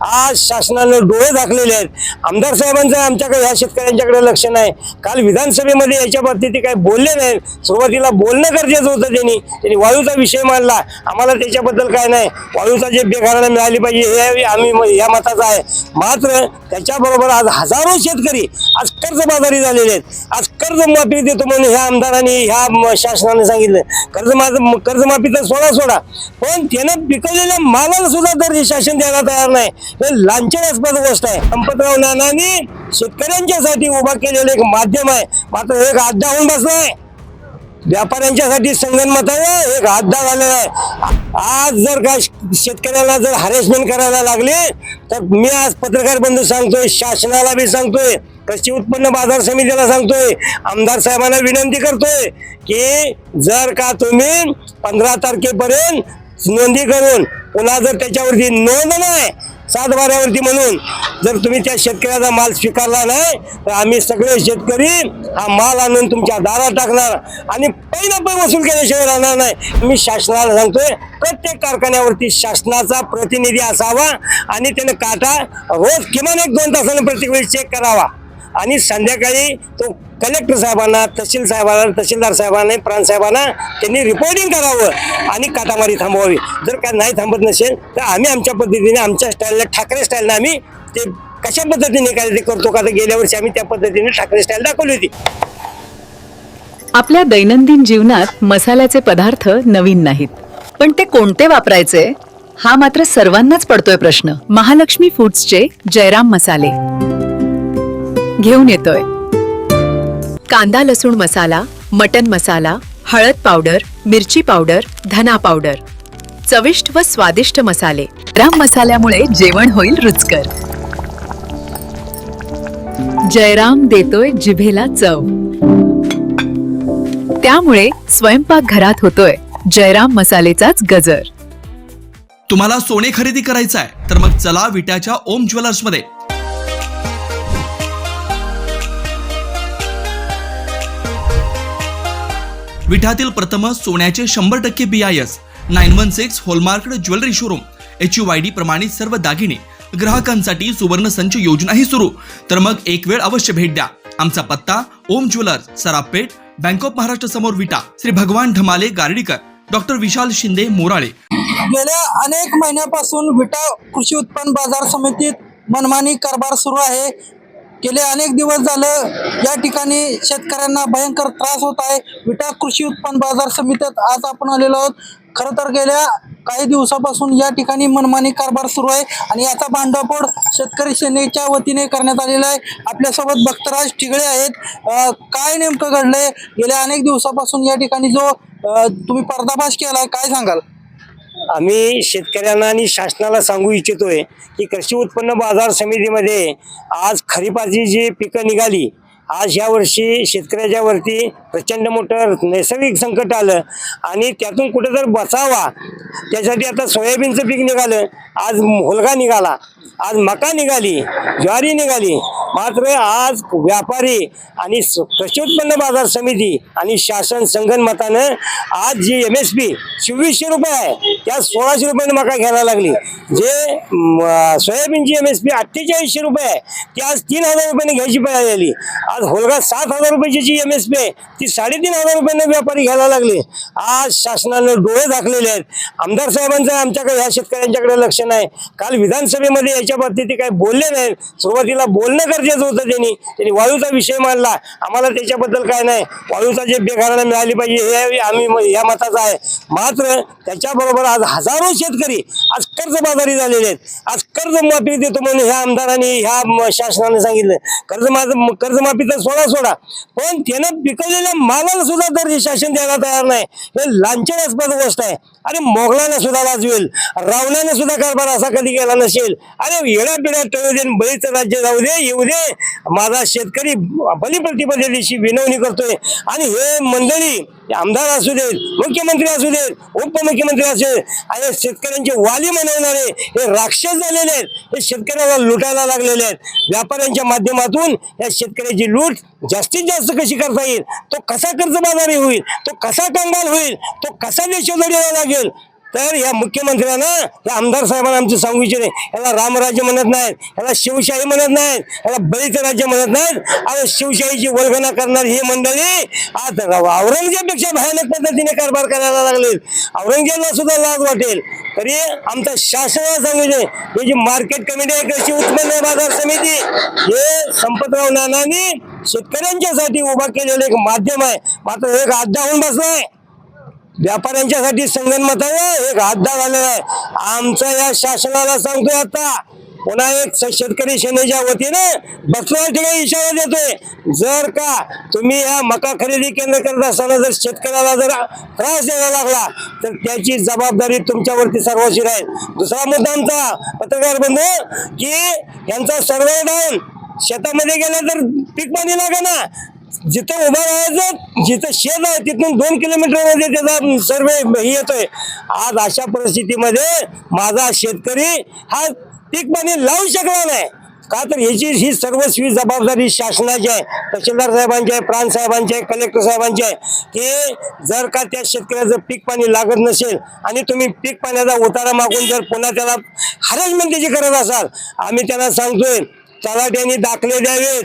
आज शासनानं डोळे दाखलेले आहेत. आमदार साहेबांचं आमच्याकडे ह्या शेतकऱ्यांच्याकडे लक्ष नाही. काल विधानसभेमध्ये याच्या बाबतीत ते काही बोलले नाही. सुरुवातीला बोलणं गरजेचं होतं त्यांनी. त्यांनी वाळूचा विषय मांडला. आम्हाला त्याच्याबद्दल काय नाही. वाळूचा जे बेघरांना मिळाली पाहिजे हे आम्ही म- या मताचं आहे. मात्र त्याच्याबरोबर आज हजारो शेतकरी आज कर्जबाजारी झालेले आहेत. आज कर्जमाफी देतो म्हणून ह्या आमदारांनी ह्या म- शासनाने सांगितलं. कर्जमा कर्जमाफी तर सोडा सोडा. पण त्यानं पिकवलेल्या मालाला सुद्धा तर हे शासन द्यायला तयार नाही. हे लांछनास्पद गोष्ट आहे. संपतराव नानांनी शेतकऱ्यांच्यासाठी उभा केलेलं एक माध्यम आहे. मात्र एक अड्डा होऊन बसलाय. व्यापाऱ्यांच्यासाठी संगणमताने आहे. एक हातदा झालेला आहे. आज जर का शेतकऱ्याला जर हॅरेसमेंट करायला लागले तर मी आज पत्रकार बंधू सांगतोय शासनाला बी सांगतोय कृषी उत्पन्न बाजार समितीला सांगतोय आमदार साहेबांना विनंती करतोय की जर का तुम्ही पंधरा तारखेपर्यंत नोंदी करून पुन्हा जर त्याच्यावरती नोंद नाही सातबाऱ्यावरती म्हणून जर तुम्ही त्या शेतकऱ्याचा माल स्वीकारला नाही तर आम्ही सगळे शेतकरी हा माल आणून तुमच्या दारात टाकणार. आणि पहिला पण वसूल केल्याशिवाय राहणार नाही. मी शासनाला सांगतोय प्रत्येक कारखान्यावरती शासनाचा प्रतिनिधी असावा आणि त्याने काटा रोज किमान एक दोन तासानं प्रत्येक वेळी चेक करावा. आणि संध्याकाळी तो कलेक्टर साहेबांना तहसील साहेबांना तहसीलदार साहेबांना प्रांत साहेबांना त्यांनी रिपोर्टिंग करावं आणि काटामारी थांबवावी. जर का नाही थांबत नसेल तर आम्ही आमच्या पद्धतीने आमच्या स्टाईलला ठाकरे स्टाईलने आम्ही ते कशा पद्धतीने काय ते करतो का तर गेल्या वर्षी आम्ही त्या पद्धतीने ठाकरे स्टाईल दाखवली होती. आपल्या दैनंदिन जीवनात मसाल्याचे पदार्थ नवीन नाहीत. पण ते कोणते वापरायचे? हा मात्र सर्वांनाच पडतोय प्रश्न. महालक्ष्मी फूड्सचे जयराम मसाले. घेऊन येतोय. कांदा लसूण मसाला मटन मसाला हळद पावडर मिरची पावडर धना पावडर. चविष्ट व स्वादिष्ट मसाले. राम मसाल्यामुळे जेवण होईल रुचकर. जयराम देतोय जिभेला चव. त्यामुळे स्वयंपाक घरात होतोय जयराम मसालेचाच गजर. तुम्हाला सोने खरेदी करायचं आहे तर मग चला विट्याच्या ओम ज्वेलर्स विठातील प्रथम सोन्याचे शंभर टक्के B I S nine one six hallmark jewellery showroom H U Y D प्रमाणित सर्व दागिने ग्राहकांसाठी सुवर्ण संच योजनाही सुरू. तर मग एक वेळ अवश्य भेट द्या. आमचा पत्ता Om jewellers Sarapeth bank of Maharashtra समोर विटा. श्री भगवान ढमाले गार्डीकर डॉक्टर विशाल शिंदे मोराळे. गेल्या अनेक महिन्यापासून विटा कृषी उत्पन्न बाजार समितीत मनमानी कारभार सुरू आहे. गेले अनेक दिवस झालं या ठिकाणी शेतकऱ्यांना भयंकर त्रास होत आहे. विटा कृषी उत्पन्न बाजार समितीत आज आपण आलेलो आहोत. खरं तर गेल्या काही दिवसापासून या ठिकाणी मनमानी कारभार सुरू आहे आणि याचा भांडाफोड शेतकरी सेनेच्या वतीने करण्यात आलेला आहे. आपल्यासोबत भक्तराज ठिगळे आहेत. काय नेमकं घडलंय? गेल्या अनेक दिवसापासून या ठिकाणी जो तुम्ही पर्दाफाश केला आहे काय सांगाल? आम्ही शेतकऱ्यांना आणि शासनाला सांगू इच्छितोय की कृषी उत्पन्न बाजार समितीमध्ये आज खरीपाची जी पिकं निघाली आज ह्या वर्षी शेतकऱ्याच्या वरती प्रचंड मोठं नैसर्गिक संकट आलं आणि त्यातून कुठं तर बचावा त्यासाठी आता सोयाबीनचं पीक निघालं आज मुलगा निघाला आज मका निघाली ज्वारी निघाली मात्र आज व्यापारी आणि कृषी उत्पन्न बाजार समिती आणि शासन संगनमतानं आज जी एम एस पी चोवीसशे रुपये आहे त्या सोळाशे रुपयाने मका घ्यायला लागली. जे सोयाबीनची एम एस पी अठ्ठेचाळीसशे रुपये आहे ती आज तीन हजार रुपयाने घ्यायची पाहिजे आली आज होलगा सात हजार रुपयाची जी एम एस पी आहे ती साडेतीन हजार रुपयाने व्यापारी घ्यायला लागले. आज शासनानं डोळे दाखलेले आहेत. आमदार साहेबांचं आमच्याकडे ह्या शेतकऱ्यांच्याकडे लक्ष नाही. काल विधानसभेमध्ये याच्या बाबतीत ते काही बोलले नाही सुरुवातीला बोलणं गरजेचं होतं त्यांनी. त्यांनी वाळूचा विषय मांडला. आम्हाला त्याच्याबद्दल काय नाही. वाळूचा जे बेघरांना मिळाली पाहिजे हे आम्ही म- या मताचा आहे. मात्र त्याच्याबरोबर आज हजारो शेतकरी आज कर्जबाजारी झालेले आहेत. आज कर्जमाफी देतो म्हणून ह्या आमदारांनी ह्या म- शासनाने सांगितलं. कर्जमा कर्जमाफी तर सोडा सोडा. पण त्यानं पिकवलेल्या मालाला सुद्धा दर शासन द्यायला तयार नाही. हे लांछनास्पद गोष्ट आहे. अरे मोगलांना सुद्धा वाजवेल रावणाने सुद्धा कारभार असा कधी केला नसेल. अरे येड्या पिढ्या टळू दे बळीचं राज्य जाऊ दे येऊ दे. माझा शेतकरी बलिप्रतिपदेशी विनवणी करतोय. आणि हे मंडळी आमदार असू देत मुख्यमंत्री असू देत उपमुख्यमंत्री असू देत आणि शेतकऱ्यांचे वाली म्हणवणारे हे राक्षस झालेले आहेत हे शेतकऱ्याला लुटायला लागलेले आहेत. व्यापाऱ्यांच्या माध्यमातून या शेतकऱ्याची लूट जास्तीत जास्त कशी करता येईल? तो कसा कर्जबाजारी होईल? तो कसा कंगाल होईल? तो कसा देशोधडीला लागेल? तर या मुख्यमंत्र्यांना या आमदार साहेबांना आमचं सांगू इच्छिते याला रामराज्य म्हणत नाहीत याला शिवशाही म्हणत नाहीत याला बळीचं राज्य म्हणत नाहीत. आणि शिवशाहीची वर्गना करणारी ही मंडळी आज औरंगजेबपेक्षा भयानक पद्धतीने कारभार करायला लागले. औरंगजेबला सुद्धा लाज वाटेल. तरी आमच्या शासनाला सांगू इच्छिते ही जी मार्केट कमिटी आहे कृषी उत्पन्न बाजार समिती हे संपतराव नानांनी शेतकऱ्यांच्यासाठी उभा केलेलं एक माध्यम आहे. मात्र एक अड्डा होऊन बसलाय. व्यापाऱ्यांच्यासाठी संगणमताने एक हातदा झालेला आहे आमचा या शासनाला सांगतोय आता. पुन्हा एक शेतकरी सेनेच्या वतीने बसल्या ठिकाणी इशारा देतोय. जर का तुम्ही या मका खरेदी केंद्र करत असताना जर शेतकऱ्याला जर त्रास द्यायला लागला तर त्याची जबाबदारी तुमच्यावरती सर्वांची राहील. दुसरा मुद्दा आमचा पत्रकार बंधू की यांचा सर्वे डाऊन शेतामध्ये गेला तर पीक पाणी लागा ना जिथं उभं राहायचं जिथं शेत आहे तिथून दोन किलोमीटरमध्ये त्याचा सर्वे हे येतोय. आज अशा परिस्थितीमध्ये माझा शेतकरी हा पीक पाणी लावू शकला नाही. का तर ह्याची ही सर्वस्वी जबाबदारी शासनाची आहे तहसीलदार साहेबांची आहे प्रांत साहेबांची आहे कलेक्टर साहेबांची आहे की जर का त्या शेतकऱ्याचं पीक पाणी लागत नसेल आणि तुम्ही पीक पाण्याचा उतारा मागून जर पुन्हा त्याला हरजमेंट त्याची करत असाल आम्ही त्यांना सांगतोय तलाट्यांनी दाखले द्यावेत.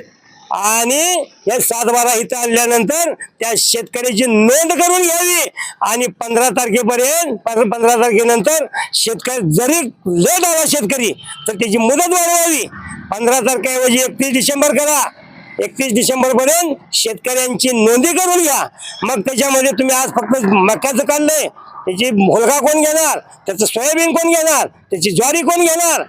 आणि या सातबारा इथं आणल्यानंतर त्या शेतकऱ्याची नोंद करून घ्यावी. आणि पंधरा तारखेपर्यंत पंधरा तारखेनंतर शेतकरी जरी लेट आला शेतकरी तर त्याची मुदत वाढवावी. पंधरा तारखेऐवजी एकतीस डिसेंबर करा. एकतीस डिसेंबर पर्यंत शेतकऱ्यांची नोंदी करून घ्या. मग त्याच्यामध्ये तुम्ही आज फक्त मक्याचं काढलंय. त्याची मुलगा कोण घेणार? त्याचं सोयाबीन कोण घेणार? त्याची ज्वारी कोण घेणार?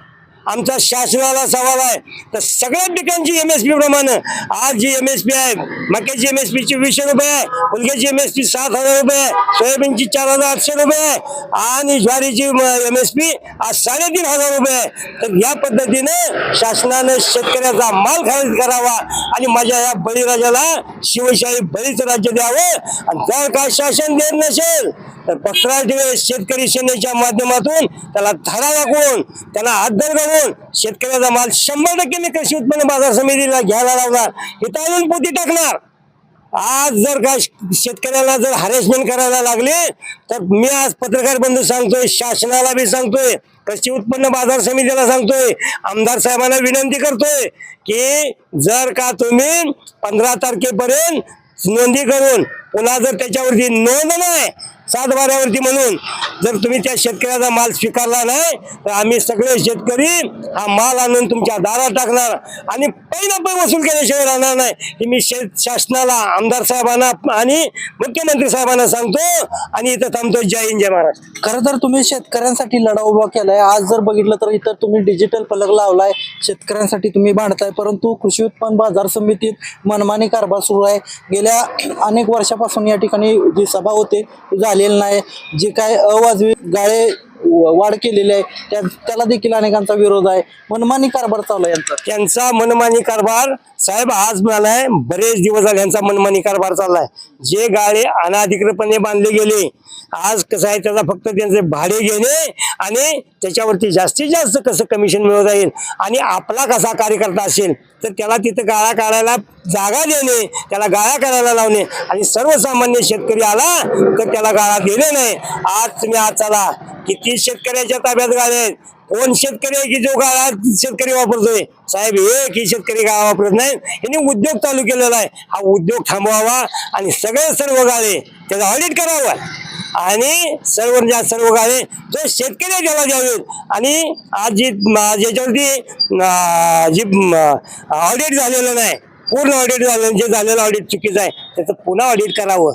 आमचा शासनाला सवाल आहे. तर सगळ्या पिकांची एम एस पी प्रमाणे आज जी एम एस पी आहे मक्याची एम एस पीची वीसशे रुपये आहे फुलक्याची एम एस पी सात हजार रुपये आहे सोयाबीनची चार हजार आठशे रुपये आहे आणि ज्वारीची एम एस पी आज साडेतीन हजार रुपये आहे. तर या पद्धतीने शासनानं शेतकऱ्याचा माल खरेदी करावा आणि माझ्या या बळीराजाला शिवशाही बळीचं राज्य द्यावं. आणि जर का शासन देत नसेल तर पत्राल ठिकाणी शेतकरी सेनेच्या माध्यमातून त्याला धडा दाखवून त्याला हातभर घालून शेतकऱ्याचा माल शंभर टक्के मी कृषी उत्पन्न बाजार समितीला घ्यायला लावणार हिता पोती टाकणार. आज जर का शेतकऱ्याला जर हॅरेसमेंट करायला लागले तर मी आज पत्रकार बंधू सांगतोय शासनाला बी सांगतोय कृषी उत्पन्न बाजार समितीला सांगतोय आमदार साहेबांना विनंती करतोय की जर का तुम्ही पंधरा तारखेपर्यंत नोंदी करून पुन्हा जर त्याच्यावरती नोंद नाही सात वाऱ्यावरती म्हणून जर तुम्ही त्या शेतकऱ्याचा माल स्वीकारला नाही तर आम्ही सगळे शेतकरी हा माल आणून तुमच्या दारात टाकणार. आणि पहिला पण वसूल केल्याशिवाय राहणार नाही. हे मी शेत शासनाला आमदार साहेबांना आणि मुख्यमंत्री साहेबांना सांगतो आणि इथं थांबतो. जय हिंद जय महाराष्ट्र. खरं तर तुम्ही शेतकऱ्यांसाठी लढा उभा केलाय. आज जर बघितलं तर इतर तुम्ही डिजिटल फलक लावलाय. शेतकऱ्यांसाठी तुम्ही भांडताय. परंतु कृषी उत्पन्न बाजार समितीत मनमानी कारभार सुरू आहे. गेल्या अनेक वर्षापासून या ठिकाणी जी सभा होते ती झालेली नाही. जे काय अवाजवी गाळे वाढ केलेली आहे. त्या त्याला देखील अनेकांचा विरोध आहे. मनमानी कारभार चालू आहे यांचा. त्यांचा मनमानी कारभार साहेब आज म्हणालाय बरेच दिवस झाले यांचा मनमानी कारभार चाललाय. जे गाळे अनाधिकृतपणे बांधले गेले आज कसं आहे त्याचा फक्त त्यांचे भाडे घेणे आणि त्याच्यावरती जास्तीत जास्त कसं कमिशन मिळवता येईल आणि आपला कसा कार्यकर्ता असेल तर त्याला तिथं गाळा काढायला जागा देणे त्याला गाळा करायला लावणे आणि सर्वसामान्य शेतकरी आला तर त्याला गाळा दिले नाही. आज तुम्ही आज चला. किती शेतकऱ्याच्या ताब्यात गाड्या आहेत कोण शेतकरी आहे की जो गाळा शेतकरी वापरतोय? साहेब एक ही शेतकरी गाळा वापरत नाही. यांनी उद्योग चालू केलेला आहे. हा उद्योग थांबवावा आणि सगळे सर्व गाळे त्याचं ऑडिट करावं. आणि सर्व ज्या सर्व गाळे जो शेतकरी त्याला द्यावेत आणि आज जी ज्याच्यावरती जी ऑडिट झालेलं नाही पूर्ण ऑडिट झालं जे झालेलं ऑडिट चुकीचं आहे त्याचं पुन्हा ऑडिट करावं.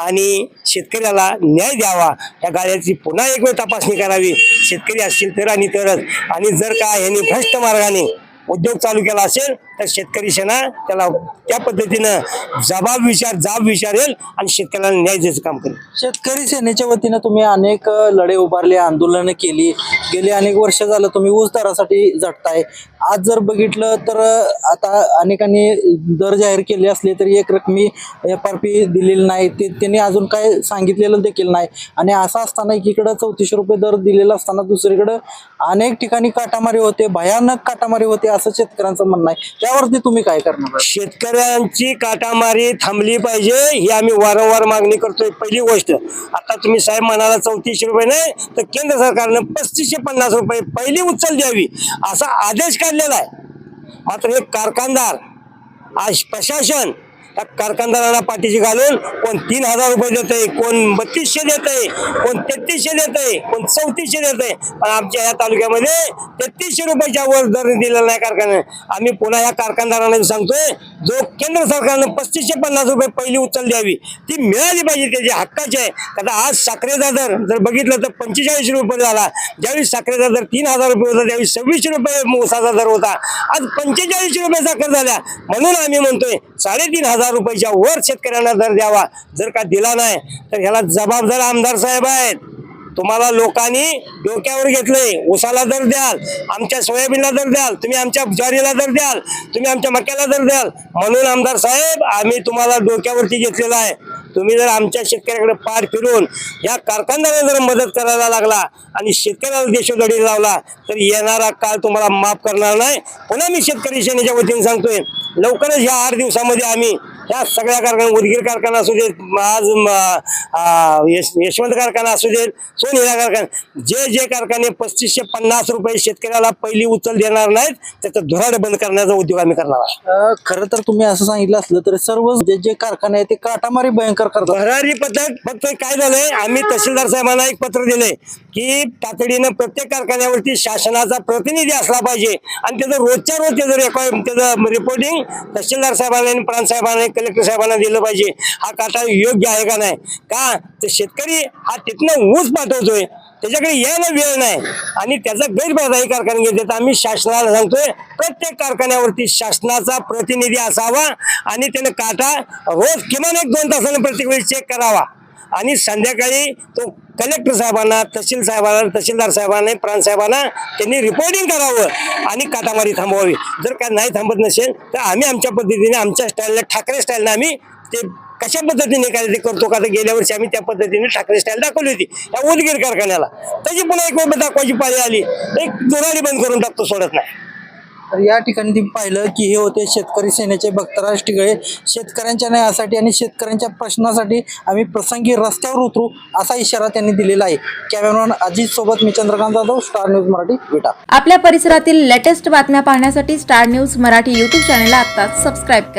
आणि शेतकऱ्याला न्याय द्यावा. या गाड्याची पुन्हा एक वेळ तपासणी करावी. शेतकरी असतील तर आणि तरच. आणि जर का यांनी भ्रष्ट मार्गाने उद्योग चालू केला असेल तर शेतकरी सेना त्याला त्या पद्धतीनं जबाब विचार जाब विचारेल आणि शेतकऱ्याला न्याय द्यायचं काम करेल. शेतकरी सेनेच्या वतीनं तुम्ही अनेक लढे उभारले आंदोलनं केली. गेली अनेक वर्ष झालं तुम्ही ऊस दरासाठी झटताय. आज जर बघितलं तर आता अनेकांनी दर जाहीर केले असले तरी एक रकमी एफ आर पी दिलेली नाही. ते त्यांनी अजून काय सांगितलेलं देखील नाही. आणि असं असताना एकीकडं चौतीसशे रुपये दर दिलेला असताना दुसरीकडं अनेक ठिकाणी काटामारी होते भयानक काटामारी होते असं शेतकऱ्यांचं म्हणणं आहे. त्यावरती तुम्ही काय करणार शेतकऱ्यांची काटामारी थांबली पाहिजे ही आम्ही वारंवार मागणी करतोय. पहिली गोष्ट आता तुम्ही साहेब म्हणाला चौतीसशे रुपये नाही तर केंद्र सरकारनं पस्तीसशे पन्नास रुपये पहिली उचल द्यावी असा आदेश काढलेला आहे. मात्र हे कारखानदार आज प्रशासन कारखानदारांना पाठीशी घालून कोण तीन हजार रुपये देत आहे कोण बत्तीसशे देत आहे कोण तेहतीसशे देत आहे कोण चौतीसशे देत आहे पण आमच्या या तालुक्यामध्ये तेहतीसशे रुपयाच्या वर दर दिलेला नाही कारखान्याने आम्ही पुन्हा या कारखानदारांना सांगतोय जो केंद्र सरकारनं पस्तीसशे पन्नास रुपये पहिली उचल द्यावी ती मिळाली पाहिजे त्याची हक्काची आहे. आता आज साखरेचा दर जर बघितलं तर पंचेचाळीस रुपये झाला. ज्यावेळी साखरेचा दर तीन हजार रुपये होता त्यावेळी सव्वीसशे रुपये ऊसाचा दर होता. आज पंचेचाळीस रुपये साखर झाल्या. म्हणून आम्ही म्हणतोय साडेतीन हजार रुपयाच्या वर शेतकऱ्यांना दर द्यावा. जर का दिला नाही तर ह्याला जबाबदार आमदार साहेब आहेत. तुम्हाला लोकांनी डोक्यावर घेतले ऊसाला दर द्याल आमच्या सोयाबीनला दर द्याल तुम्ही आमच्या ज्वारीला दर द्याल तुम्ही आमच्या मक्याला दर द्याल. म्हणून आमदार साहेब आम्ही तुम्हाला डोक्यावरती घेतलेला आहे. तुम्ही जर आमच्या शेतकऱ्याकडे पार फिरून या कारखानदाराला जर मदत करायला लागला आणि शेतकऱ्याला देशोधडी लावला तर येणारा काळ तुम्हाला माफ करणार नाही. पुन्हा मी शेतकरी सेनेच्या वतीने सांगतोय लवकरच या आठ दिवसामध्ये आम्ही या सगळ्या कारखाना उदगीर कारखाना असू देत आज यशवंत कारखाना असू देत सोनिरा कारखाना जे जे कारखाने पस्तीसशे पन्नास रुपये शेतकऱ्याला पहिली उचल देणार नाहीत त्याचं धुराड बंद करण्याचा उद्योग आम्ही करणार आहे अं, खरं तर तुम्ही असं सांगितलं असलं तर सर्व जे जे कारखाने आहेत ते काटामारी भयंकर करतात. भरारी पथक फक्त काय झालंय आम्ही तहसीलदार साहेबांना एक पत्र दिलंय की तातडीनं प्रत्येक कारखान्यावरती शासनाचा प्रतिनिधी असला पाहिजे आणि त्याचं रोजच्या रोज त्याचं रेकॉर्ड त्याचं रिपोर्टिंग तहसीलदार साहेबांना आणि प्रांत साहेबांना कलेक्टर साहेबांना दिलं पाहिजे. हा काटा योग्य आहे का नाही? का? तर शेतकरी हा तिथनं ऊस पाठवतोय. त्याच्याकडे यायला वेळ नाही. आणि त्याचा गैरफायदाही कारखाने घेतात. आम्ही शासनाला सांगतोय प्रत्येक कारखान्यावरती शासनाचा प्रतिनिधी असावा आणि त्यानं काटा रोज किमान एक दोन तासाने प्रत्येक वेळी चेक करावा. आणि संध्याकाळी तो कलेक्टर साहेबांना तहसील साहेबांना तहसीलदार साहेबांना प्रांत साहेबांना त्यांनी रिपोर्टिंग करावं आणि काटामारी थांबवावी. जर काय नाही थांबत नसेल तर आम्ही आमच्या पद्धतीने आमच्या स्टाईलला ठाकरे स्टाईलने आम्ही ते कशा पद्धतीने काय ते करतो का? तर गेल्या वर्षी आम्ही त्या पद्धतीने ठाकरे स्टाईल दाखवली होती या उदगीर कारखान्याला. त्याची पुन्हा एक वेळ दाखवायची पाळी आली. एक जोराडी बंद करून टाकतो सोडत नाही. तर या ठिकाणी तुम्ही पाहिलं की हे होते शेतकरी सेनेचे भक्तराज टिगळे शेतकऱ्यांच्या न्यायासाठी आणि शेतकऱ्यांच्या प्रश्नासाठी आम्ही प्रसंगी रस्त्यावर उतरू असा इशारा त्यांनी दिलेला आहे. कॅमेरामॅन अजित सोबत मी चंद्रकांत जाधव स्टार न्यूज मराठी विटा. आपल्या परिसरातील लेटेस्ट बातम्या पाहण्यासाठी स्टार न्यूज मराठी यूट्यूब चॅनलला आता सबस्क्राईब करा.